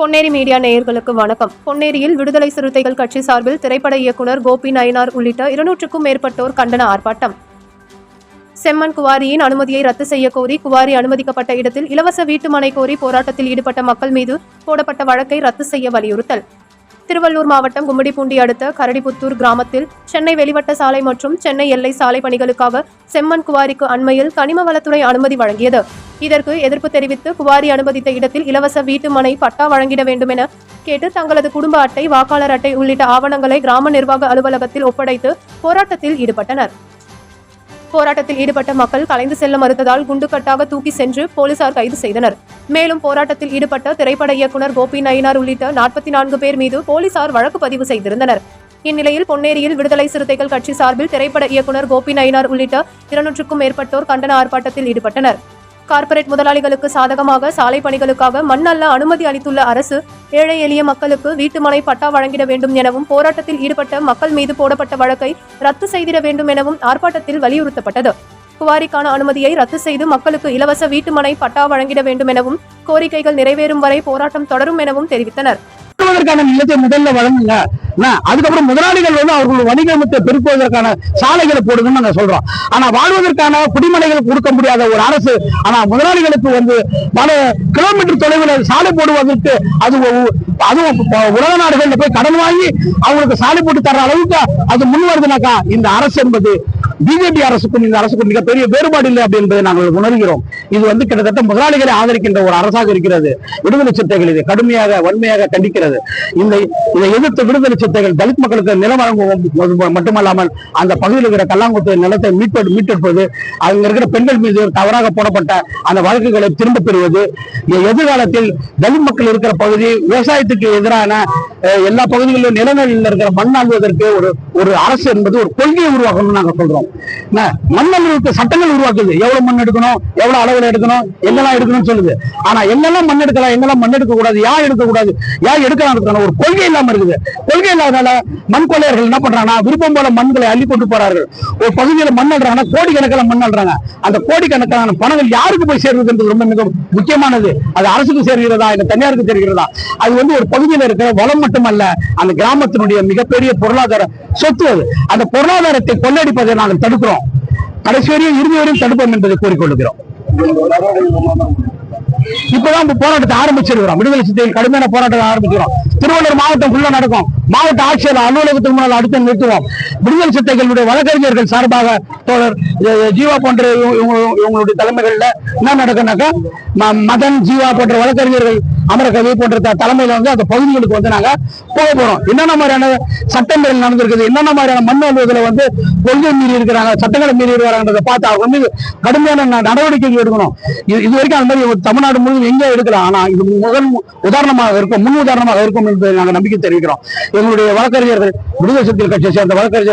Ponneri media நேயர்களுக்கு வணக்கம். பொன்னேரியில் விடுதலை சிறுத்தைகள் கட்சி சார்பில் திரைப்பட இயக்குனர் கோபி நயினார் உள்ளிட்ட இருநூற்றுக்கும் மேற்பட்டோர் கண்டன ஆர்ப்பாட்டம். செம்மன் குவாரியின் அனுமதியை ரத்து செய்ய கோரி குவாரி அனுமதிக்கப்பட்ட இடத்தில் இலவச வீட்டுமனை கோரி போராட்டத்தில் ஈடுபட்ட மக்கள் மீது போடப்பட்ட வழக்கை ரத்து செய்ய வலியுறுத்தல். திருவள்ளூர் மாவட்டம் கும்மிடிப்பூண்டி அடுத்த கரடிபுத்தூர் கிராமத்தில் சென்னை வெளிவட்ட சாலை மற்றும் சென்னை எல்லை சாலை பணிகளுக்காக செம்மண் குவாரிக்கு அண்மையில் கனிம வளத்துறை அனுமதி வழங்கியது. இதற்கு எதிர்ப்பு தெரிவித்து குவாரி அனுமதித்த இடத்தில் இலவச வீட்டு மனை பட்டா வழங்கிட வேண்டும் என கேட்டு தங்களது குடும்ப அட்டை வாக்காளர் அட்டை உள்ளிட்ட ஆவணங்களை கிராம நிர்வாக அலுவலகத்தில் ஒப்படைத்து போராட்டத்தில் ஈடுபட்டனர். போராட்டத்தில் ஈடுபட்ட மக்கள் கலைந்து செல்ல மறுத்ததால் குண்டுக்கட்டாக தூக்கி சென்று போலீசார் கைது செய்தனர். மேலும் போராட்டத்தில் ஈடுபட்ட திரைப்பட இயக்குனர் கோபி நயினார் உள்ளிட்ட நாற்பத்தி நான்கு பேர் மீது போலீசார் வழக்கு பதிவு செய்திருந்தனர். இந்நிலையில் பொன்னேரியில் விடுதலை சிறுத்தைகள் கட்சி சார்பில் திரைப்பட இயக்குனர் கோபி நயினார் உள்ளிட்ட இருநூற்றுக்கும் மேற்பட்டோர் கண்டன ஆர்ப்பாட்டத்தில் ஈடுபட்டனர். கார்ப்பரேட் முதலாளிகளுக்கு சாதகமாக சாலை பணிகளுக்காக மண் அல்ல அனுமதி அளித்துள்ள அரசு ஏழை எளிய மக்களுக்கு வீட்டுமனை பட்டா வழங்கிட வேண்டும் எனவும் போராட்டத்தில் ஈடுபட்ட மக்கள் மீது போடப்பட்ட வழக்கை ரத்து செய்திட வேண்டும் எனவும் ஆர்ப்பாட்டத்தில் வலியுறுத்தப்பட்டது. குவாரிக்கான அனுமதியை ரத்து செய்து மக்களுக்கு இலவச வீட்டு மனை பட்டா வழங்கிட வேண்டும் எனவும் கோரிக்கைகள் நிறைவேறும் வரை போராட்டம் தொடரும் எனவும் தெரிவித்தனர். வாழ்வதற்கான நிலத்தை முதல்ல வழங்குங்க. அதுக்கப்புறம் முதலாளிகள் வந்து அவர்கள் வணிகத்தை பெருக்குவதற்கான சாலைகளை போடுங்கன்னு நாங்க சொல்றோம். ஆனா வாழ்வதற்கான குடிமனைகள் கொடுக்க முடியாத ஒரு அரசு ஆனா முதலாளிகளுக்கு வந்து பல கிலோமீட்டர் தொலைவில் சாலை போடுவதற்கு அது ஒ- அதுவும் உலக நாடுகளில் போய் கடன் வாங்கி அவங்களுக்கு சாலை போட்டு தர அளவுக்கு அது முன் வருதுனாக்கா இந்த அரசு என்பது பிஜேபி அரசுக்கும் இந்த அரசுக்கும் மிகப்பெரிய வேறுபாடு இல்லை அப்படி என்பதை நாங்கள் உணர்கிறோம். இது வந்து கிட்டத்தட்ட முதலாளிகளை ஆதரிக்கின்ற ஒரு அரசாக இருக்கிறது. விடுதலை சிறுத்தைகள் இதை கடுமையாக வன்மையாக கண்டிக்கிறது. இந்த இதை எதிர்த்து விடுதலை சிறுத்தைகள் தலித் மக்களுக்கு நிலம் வழங்குவோம் மட்டுமல்லாமல் அந்த பகுதியில் இருக்கிற கல்லாங்குத்து நிலத்தை மீட்டெடு மீட்டெடுப்பது அங்க இருக்கிற பெண்கள் மீது தவறாக போடப்பட்ட அந்த வழக்குகளை திரும்ப பெறுவது எதிர்காலத்தில் தலித் மக்கள் இருக்கிற பகுதி விவசாயத்துக்கு எதிரான எல்லா பகுதிகளிலும் நிலநடுவில் இருக்கிற மண் ஆள்வதற்கு ஒரு ஒரு அரசு என்பது ஒரு கொள்கையை உருவாக்கணும்னு நாங்க சொல்றோம். என்ன? மண் சட்டங்கள் உருவாக்குது. எவ்வளவு மண் எடுக்கணும்? எவ்வளவு அளவுல எடுக்கணும்? என்னெல்லாம் எடுக்கணும்னு சொல்லுது. ஆனா என்னெல்லாம் மண் எடுக்கலாம் எங்கெல்லாம் மண் எடுக்க கூடாது யா எடுக்க கூடாது யா எடுக்கலாம் ஒரு கொள்கை இல்லாம இருக்குது. கொள்கை இல்லாதனால மண் கொள்ளையர்கள் என்ன பண்றாங்கன்னா விருப்பம் போல மண்களை அள்ளி கொண்டு போறார்கள். ஒரு பகுதியில மண் அள்ளுறாங்கன்னா கோடிக்கணக்கில் மண் அள்ளுறாங்க அந்த கோடிக்கணக்கான பணங்கள் யாருக்கு போய் சேர்றது ரொம்ப மிக முக்கியமானது. அது அரசுக்கு சேர்கிறதா இல்ல தனியாருக்கு சேர்கிறதா? அது வந்து ஒரு பகுதியில் இருக்கிற வளம் மட்டுமல்ல அந்த கிராமத்தினுடைய மிகப்பெரிய பொருளாதார சொத்து அது. அந்த பொருளாதாரத்தை கொள்ளடிப்பதை நாங்கள் தடுக்கிறோம். கடைசி வரையும் இறுதி வரையும் தடுப்போம் என்பதை கூறிக்கொள்கிறோம் இப்பதான் போராட்டத்தை ஆரம்பிச்சிருக்கிறோம். விடுதலை சித்தையில் கடுமையான போராட்டத்தை ஆரம்பிக்கிறோம் திருவள்ளூர் மாவட்டம் ஃபுல்லா நடக்கும். மாவட்ட ஆட்சியர் அலுவலகத்துக்கு முன்னால் அடுத்து நிறுத்துவோம். விடுதலை சித்தைகளுடைய வழக்கறிஞர்கள் சார்பாக தோழர் ஜீவா போன்ற இவங்களுடைய தலைமைகள்ல என்ன நடக்கும்னாக்கா ம- மதன் ஜீவா போன்ற வழக்கறிஞர்கள் அமரகவி போன்ற தலைமையில வந்து அந்த பகுதிகளுக்கு வந்து நாங்க போக போறோம். என்னென்ன மாதிரியான சட்டங்கள் நடந்திருக்குது? என்னென்ன மாதிரியான மண் அலுவலகத்துல வந்து கொள்கை மீறி இருக்கிறாங்க சட்டங்களை மீறி இருக்கிறாங்கன்றதை பார்த்து அவங்க வந்து கடுமையான நடவடிக்கைகள் எடுக்கணும். இது இது வரைக்கும் அந்த மாதிரி தமிழ்நாடு முழுவதும் எங்கே எடுக்கலாம் ஆனா இது முதல் உதாரணமாக இருக்கும் முன் உதாரணமாக இருக்கும். என்பதை நாங்கள் நம்பிக்கை தெரிவிக்கிறோம். எங்களுடைய வழக்கறிஞர்கள் விடுதலை சிறுத்தைகள் கட்சியை சேர்ந்த வழக்கறிஞர்